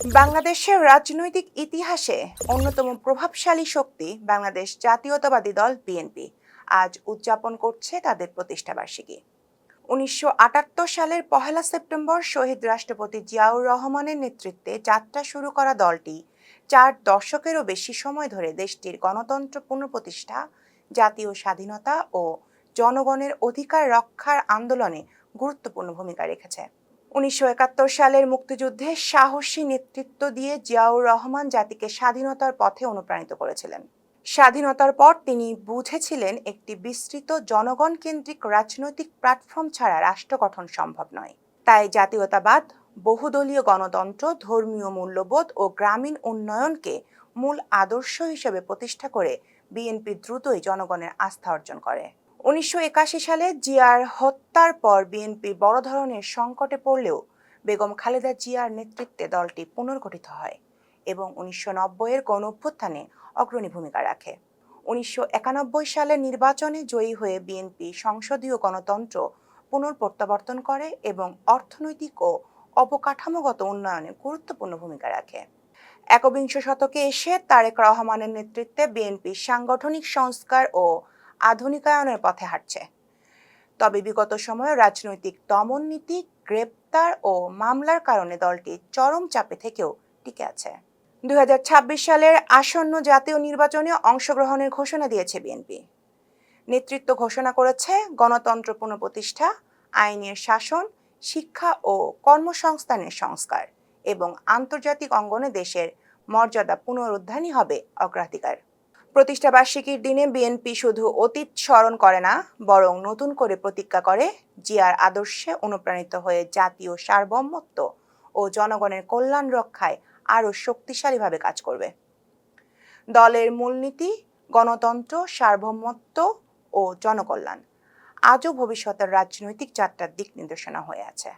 বাংলাদেশের রাজনৈতিক ইতিহাসে অন্যতম প্রভাবশালী শক্তি বাংলাদেশ জাতীয়তাবাদী দল বিএনপি। আজ উদযাপন করছে তাদের প্রতিষ্ঠাবার্ষিকী উনিশশো আটাত্তর সালের পহেলা সেপ্টেম্বর শহীদ রাষ্ট্রপতি জিয়াউর রহমানের নেতৃত্বে যাত্রা শুরু করা দলটি চার দশকেরও বেশি সময় ধরে দেশটির গণতন্ত্র পুনঃপ্রতিষ্ঠা, জাতীয় স্বাধীনতা ও জনগণের অধিকার রক্ষার আন্দোলনে গুরুত্বপূর্ণ ভূমিকা রেখেছে। উনিশশো একাত্তর সালের মুক্তিযুদ্ধে সাহসী নেতৃত্ব দিয়ে জিয়াউর রহমান জাতিকে স্বাধীনতার পথে অনুপ্রাণিত করেছিলেন। স্বাধীনতার পর তিনি বুঝেছিলেন একটি বিস্তৃত জনগণ কেন্দ্রিক রাজনৈতিক প্ল্যাটফর্ম ছাড়া রাষ্ট্র গঠন সম্ভব নয়। তাই জাতীয়তাবাদ, বহুদলীয় গণতন্ত্র, ধর্মীয় মূল্যবোধ ও গ্রামীণ উন্নয়নকে মূল আদর্শ হিসেবে প্রতিষ্ঠা করে বিএনপি দ্রুতই জনগণের আস্থা অর্জন করে। উনিশশো একাশি সালে জিয়ার হত্যার পর বিএনপি বড় ধরনের সংকটে পড়লেও বেগম খালেদা জিয়ার নেতৃত্বে দলটি পুনর্গঠিত হয় এবং উনিশশো নব্বইয়ের গণ অভ্যুত্থানে অগ্রণী ভূমিকা রাখে। উনিশশো একানব্বই সালে নির্বাচনে জয়ী হয়ে বিএনপি সংসদীয় গণতন্ত্র পুনঃপ্রত্যাবর্তন করে এবং অর্থনৈতিক ও অবকাঠামোগত উন্নয়নে গুরুত্বপূর্ণ ভূমিকা রাখে। একবিংশ শতকে এসে তারেক রহমানের নেতৃত্বে বিএনপি সাংগঠনিক সংস্কার ও আধুনিকায়নের পথে হাঁটছে। তবে বিগত সময়ে রাজনৈতিক দমন নীতি গ্রেপ্তার ও মামলার কারণে দলটি চরম চাপে থেকেও টিকে আছে। দু হাজার ছাব্বিশ সালের আসন্ন জাতীয় নির্বাচনে অংশগ্রহণের ঘোষণা দিয়েছে বিএনপি। নেতৃত্ব ঘোষণা করেছে গণতন্ত্র পুনঃপ্রতিষ্ঠা, আইনের শাসন, শিক্ষা ও কর্মসংস্থানের সংস্কার এবং আন্তর্জাতিক অঙ্গনে দেশের মর্যাদা পুনরুদ্ধারই হবে অগ্রাধিকার। প্রতিষ্ঠাবার্ষিকীর দিনে বিএনপি শুধু অতীত স্মরণ করে না, বরং নতুন করে প্রতিজ্ঞা করে জিয়ার আদর্শে অনুপ্রাণিত হয়ে জাতীয় সার্বভৌমত্ব ও জনগণের কল্যাণ রক্ষায় আরও শক্তিশালীভাবে কাজ করবে। দলের মূলনীতি, গণতন্ত্র, সার্বভৌমত্ব ও জনকল্যাণ। আজও ভবিষ্যতের রাজনৈতিক যাত্রার দিক নির্দেশনা হয়ে আছে।